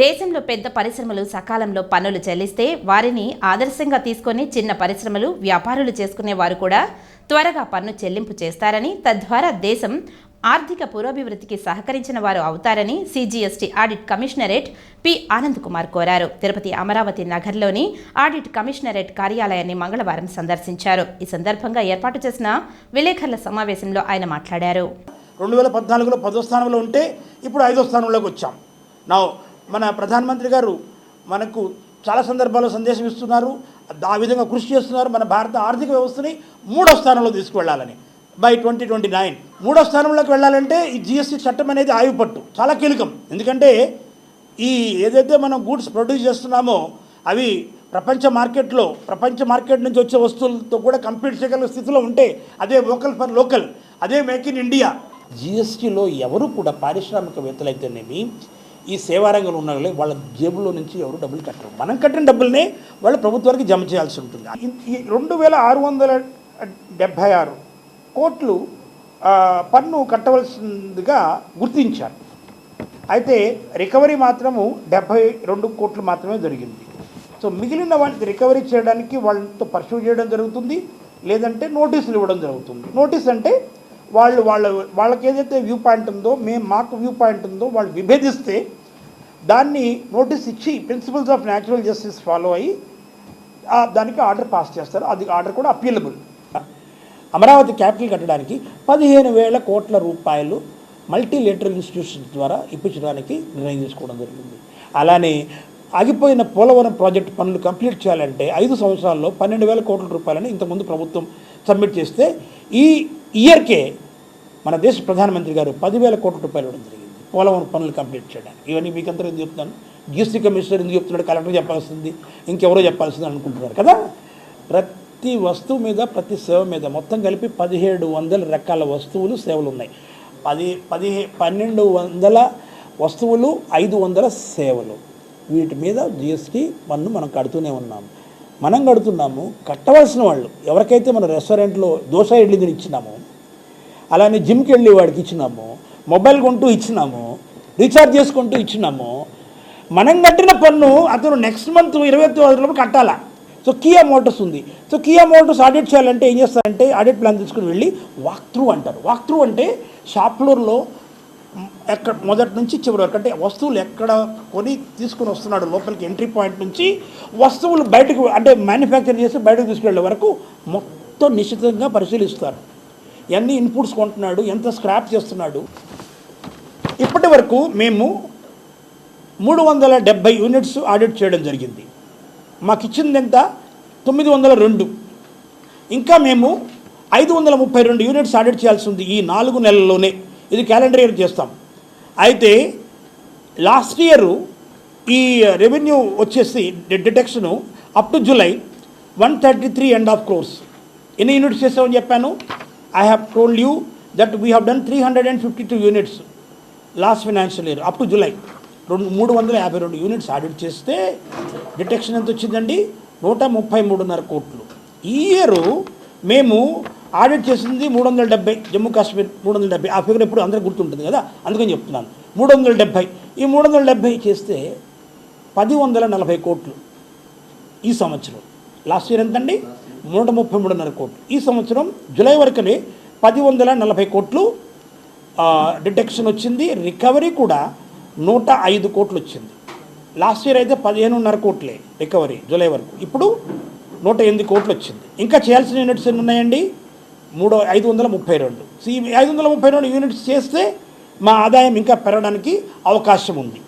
దేశంలో పెద్ద పరిశ్రమలు సకాలంలో పన్నులు చెల్లిస్తే వారిని ఆదర్శంగా తీసుకొని చిన్న పరిశ్రమలు వ్యాపారులు చేసుకునే వారు కూడా త్వరగా పన్ను చెల్లింపు చేస్తారని తద్వారా దేశం ఆర్థిక పురోభివృద్ధికి సహకరించిన వారు అవుతారని CGST audit commissionerate P. Anand Kumar కోరారు. తిరుపతి అమరావతి నగర్లోని ఆడిట్ కమిషనరేట్ కార్యాలయాన్ని మంగళవారం సందర్శించారు. ఈ సందర్భంగా ఏర్పాటు చేసిన విలేకరుల సమావేశంలో ఆయన మాట్లాడారు. రెండు వేల పద్నాలుగులో పదో స్థానంలో ఉంటే ఇప్పుడు ఐదో స్థానంలోకి వచ్చాం. నా మన ప్రధానమంత్రి గారు మనకు చాలా సందర్భాల్లో సందేశం ఇస్తున్నారు. ఆ విధంగా కృషి చేస్తున్నారు. మన భారత ఆర్థిక వ్యవస్థని మూడో స్థానంలో తీసుకువెళ్ళాలని. బై ట్వంటీ ట్వంటీ నైన్ మూడో స్థానంలోకి వెళ్ళాలంటే ఈ జిఎస్టీ చట్టం అనేది ఆయుపట్టు. చాలా కీలకం. ఎందుకంటే ఈ ఏదైతే మనం గూడ్స్ ప్రొడ్యూస్ చేస్తున్నామో అవి ప్రపంచ మార్కెట్లో ప్రపంచ మార్కెట్ నుంచి వచ్చే వస్తువులతో కూడా కంపీట్ చేయగల స్థితిలో ఉంటే అదే లోకల్ ఫర్ లోకల్ అదే మేక్ ఇన్ ఇండియా జిఎస్టీలో ఎవరు కూడా పారిశ్రామికవేత్తలైతేనేమి ఈ సేవారంగంలో ఉన్న వాళ్ళ జేబులో నుంచి ఎవరు డబ్బులు కట్టరు. మనం కట్టిన డబ్బులనే వాళ్ళు ప్రభుత్వానికి జమ చేయాల్సి ఉంటుంది. ఈ- రెండు వేల ఆరు వందల డెబ్భై ఆరు కోట్లు పన్ను కట్టవలసిందిగా గుర్తించారు. అయితే రికవరీ మాత్రము డెబ్భై రెండు కోట్లు మాత్రమే జరిగింది. సో మిగిలిన వాటిని రికవరీ చేయడానికి వాళ్ళతో పర్సూ చేయడం జరుగుతుంది లేదంటే నోటీసులు ఇవ్వడం జరుగుతుంది. నోటీస్ అంటే వాళ్ళు వాళ్ళ వాళ్ళకి ఏదైతే వ్యూ పాయింట్ ఉందో మేము మాకు వ్యూ పాయింట్ ఉందో వాళ్ళు విభేదిస్తే దాన్ని నోటీస్ ఇచ్చి principles of natural justice follow అయ్యి దానికి ఆర్డర్ పాస్ చేస్తారు. అది ఆర్డర్ కూడా అపీలబుల్. అమరావతి క్యాపిటల్ కట్టడానికి పదిహేను వేల కోట్ల రూపాయలు మల్టీలేటరల్ ఇన్స్టిట్యూషన్స్ ద్వారా ఇప్పించడానికి నిర్ణయం తీసుకోవడం జరిగింది. అలానే ఆగిపోయిన పోలవరం ప్రాజెక్ట్ పనులు కంప్లీట్ చేయాలంటే ఐదు సంవత్సరాల్లో పన్నెండు వేల కోట్ల రూపాయలని ఇంతకుముందు ప్రభుత్వం సబ్మిట్ చేస్తే ఈ ఇయర్కే మన దేశ ప్రధానమంత్రి గారు పదివేల కోట్ల రూపాయలు ఇవ్వడం జరిగింది. పోలవరం పనులు కంప్లీట్ చేయడానికి. ఇవన్నీ మీకు అందరూ ఎందుకు చెప్తున్నాను? జిఎస్టీ కమిషనర్ ఎందుకు చెప్తున్నాడు? కలెక్టర్ చెప్పాల్సింది. ఇంకెవరో చెప్పాల్సింది అనుకుంటున్నారు కదా? ప్రతి వస్తువు మీద ప్రతి సేవ మీద మొత్తం కలిపి పదిహేడు వందల రకాల వస్తువులు సేవలు ఉన్నాయి. పది పదిహే పన్నెండు వందల వస్తువులు ఐదు వందల సేవలు. వీటి మీద జిఎస్టీ పన్ను మనం కడుతూనే ఉన్నాము. మనం కడుతున్నాము కట్టవలసిన వాళ్ళు ఎవరికైతే మన రెస్టారెంట్లో దోశ ఇడ్లీ తినిచ్చినామో అలానే జిమ్కి వెళ్ళి వాడికి ఇచ్చినాము మొబైల్ కొంటూ ఇచ్చినాము రీఛార్జ్ చేసుకుంటూ ఇచ్చినాము. మనం కట్టిన పన్ను అతను నెక్స్ట్ మంత్ ఇరవై తొమ్మిది కట్టాలా. సో కియా మోటార్స్ ఉంది. సో కియా మోటార్స్ ఆడిట్ చేయాలంటే ఏం చేస్తారంటే ఆడిట్ ప్లాన్ తీసుకుని వెళ్ళి వాక్ త్రూ అంటారు. వాక్ త్రూ అంటే షాప్ ఫ్లోర్లో ఎక్కడ మొదటి నుంచి చివరి వరకు అంటే వస్తువులు ఎక్కడ కొని తీసుకుని వస్తున్నాడు లోపలికి ఎంట్రీ పాయింట్ నుంచి వస్తువులు బయటకు అంటే మ్యానుఫ్యాక్చర్ చేసి బయటకు తీసుకెళ్ళే వరకు మొత్తం నిశ్చితంగా పరిశీలిస్తారు. ఎన్ని ఇన్పుట్స్ కొంటున్నాడు ఎంత స్క్రాప్ చేస్తున్నాడు. ఇప్పటి వరకు మేము మూడు వందల డెబ్బై యూనిట్స్ ఆడిట్ చేయడం జరిగింది. మాకు ఇచ్చింది ఎంత తొమ్మిది వందల రెండు. ఇంకా మేము ఐదు వందల ముప్పై రెండు యూనిట్స్ ఆడిట్ చేయాల్సి ఉంది ఈ నాలుగు నెలల్లోనే. ఇది క్యాలెండర్ ఇయర్ చేస్తాం. అయితే లాస్ట్ ఇయర్ ఈ రెవెన్యూ వచ్చేసి detection up to July one thirty three and half crores ఎన్ని యూనిట్స్ చేసామని చెప్పాను? I have told you that we have done three hundred and fifty two units last financial year up to July రెండు మూడు వందల యాభై రెండు units audit చేస్తే detection ఎంత వచ్చిందండి? నూట ముప్పై మూడున్నర కోట్లు. ఈ ఇయర్ మేము ఆడిట్ చేసింది మూడు వందల డెబ్బై జమ్మూ కాశ్మీర్ మూడు వందల డెబ్బై ఆ ఫిగర్ ఎప్పుడు అందరికీ గుర్తుంటుంది కదా? అందుకని చెప్తున్నాను. మూడు వందల డెబ్బై ఈ మూడు వందల డెబ్బై చేస్తే పది వందల నలభై కోట్లు ఈ సంవత్సరం. లాస్ట్ ఇయర్ ఎంతండి? నూట ముప్పై మూడున్నర కోట్లు. ఈ సంవత్సరం జూలై వరకునే పది వందల నలభై కోట్లు డిటెక్షన్ వచ్చింది రికవరీ కూడా నూట ఐదు కోట్లు వచ్చింది. లాస్ట్ ఇయర్ అయితే పదిహేనున్నర కోట్లే రికవరీ జూలై వరకు. ఇప్పుడు నూట ఎనిమిది కోట్లు వచ్చింది. ఇంకా చేయాల్సిన యూనిట్స్ ఎన్ని ఉన్నాయండి? మూడు ఐదు వందల ముప్పై రెండు. సో ఈ ఐదు వందల ముప్పై రెండు యూనిట్స్ చేస్తే మా ఆదాయం ఇంకా పెరగడానికి అవకాశం ఉంది.